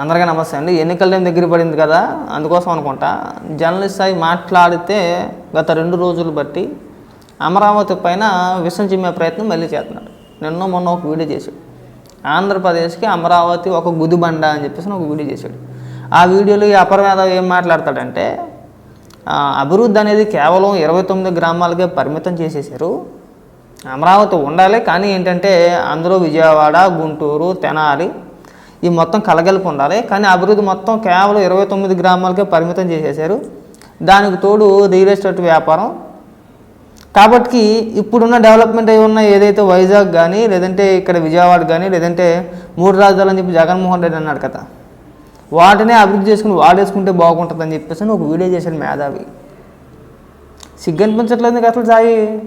అందరికీ నమస్తే అండి. ఎన్నికల దగ్గర పడింది కదా అందుకోసం అనుకుంటా. జర్నలిస్ట్ అయి మాట్లాడితే గత రెండు రోజులు బట్టి అమరావతి పైన విషం చిమ్మే ప్రయత్నం మళ్ళీ చేస్తున్నాడు. నిన్న మొన్న ఒక వీడియో చేశాడు. ఆంధ్రప్రదేశ్కి అమరావతి ఒక గుదిబండ అని చెప్పేసి ఒక వీడియో చేశాడు. ఆ వీడియోలో ఈ అపరవేద ఏం మాట్లాడతాడంటే అభివృద్ధి అనేది కేవలం ఇరవై తొమ్మిది గ్రామాలకే పరిమితం చేసేసారు అమరావతి ఉండాలి కానీ ఏంటంటే అందులో విజయవాడ గుంటూరు తెనాలి ఈ మొత్తం కలగలిపి ఉండాలి. కానీ అభివృద్ధి మొత్తం కేవలం ఇరవై తొమ్మిది గ్రామాలకే పరిమితం చేసేశారు. దానికి తోడు రియల్ ఎస్టేట్ వ్యాపారం. కాబట్టి ఇప్పుడున్న డెవలప్మెంట్ అయి ఉన్న ఏదైతే వైజాగ్ కానీ లేదంటే ఇక్కడ విజయవాడ కానీ లేదంటే మూడు రాజధానులు అని చెప్పి జగన్మోహన్ రెడ్డి అన్నాడు కదా. వాటినే అభివృద్ధి చేసుకుని వాడేసుకుంటే బాగుంటుందని చెప్పేసి ఒక వీడియో చేశాడు మేధావి. సిగ్గనిపించట్లేదు అసలు సాయి.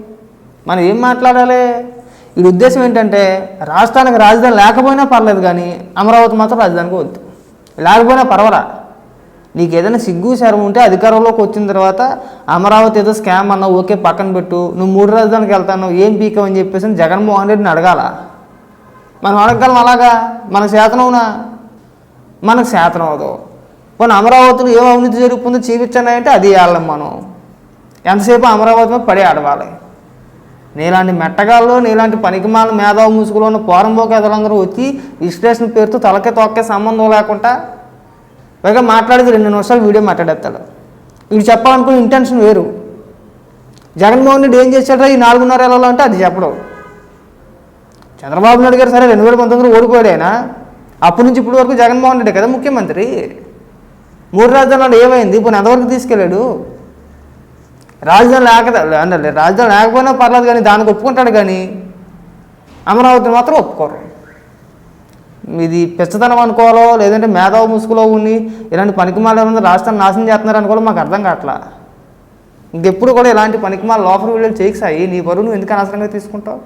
మనం ఏం మాట్లాడాలి? వీడి ఉద్దేశం ఏంటంటే రాష్ట్రానికి రాజధాని లేకపోయినా పర్లేదు కానీ అమరావతి మాత్రం రాజధానికి వద్దు. లేకపోయినా పర్వరా నీకు ఏదైనా సిగ్గు శరం ఉంటే అధికారంలోకి వచ్చిన తర్వాత అమరావతి ఏదో స్కామ్ అన్నావు ఓకే పక్కన పెట్టు నువ్వు మూడు రాజధానికి వెళ్తాను ఏం పీకం అని చెప్పేసి జగన్మోహన్ రెడ్డిని అడగాల? మనం అడగగలం అలాగా? మనకు శాతనవునా మనకు శాతం అవదు పోనీ అమరావతిలో ఏం అవినీతి జరుగుతుందో చూపించండి అంటే అది వేయాలి మనం. ఎంతసేపు అమరావతి మీద పడి ఆడవాలి? నీలాంటి మెట్టగాళ్ళు నీలాంటి పనికిమాల మేధావు ముసుగులో ఉన్న పోరంబోక ఎదలందరూ వచ్చి విశ్లేషణ పేరుతో తలకే తొక్కే సంబంధం లేకుండా పైగా మాట్లాడేది రెండు నిమిషాలు వీడియో మాట్లాడేస్తాడు. వీడు చెప్పాలనుకున్న ఇంటెన్షన్ వేరు. జగన్మోహన్ రెడ్డి ఏం చేశాడో ఈ నాలుగున్నర ఏళ్ళలో అంటే అది చెప్పడం. చంద్రబాబు నాయుడు గారు సరే రెండు వేల పంతొమ్మిదిలో ఓడిపోయాడు ఆయన. అప్పటి నుంచి ఇప్పటి వరకు జగన్మోహన్ రెడ్డి కదా ముఖ్యమంత్రి. మూడు రాజధానులు ఏమైంది? ఇప్పుడు ఎంతవరకు తీసుకెళ్ళాడు? రాజధాని లేక అంటే రాజధాని లేకపోయినా పర్లేదు కానీ దానికి ఒప్పుకుంటాడు కానీ అమరావతిని మాత్రం ఒప్పుకోరు. ఇది పిచ్చదనం అనుకోవాలో లేదంటే మేధావు ముసుగులో ఉండి ఇలాంటి పనికిమాల ఏమన్నా రాష్ట్రాన్ని నాశనం చేస్తున్నారు అనుకోవాలో మాకు అర్థం కావట్లా. ఇంకెప్పుడు కూడా ఇలాంటి పనికిమాల లోపల వీడియోలు చేయకు సాయి నీ బరువు నువ్వు ఎందుకు అనవసరంగా తీసుకుంటావు?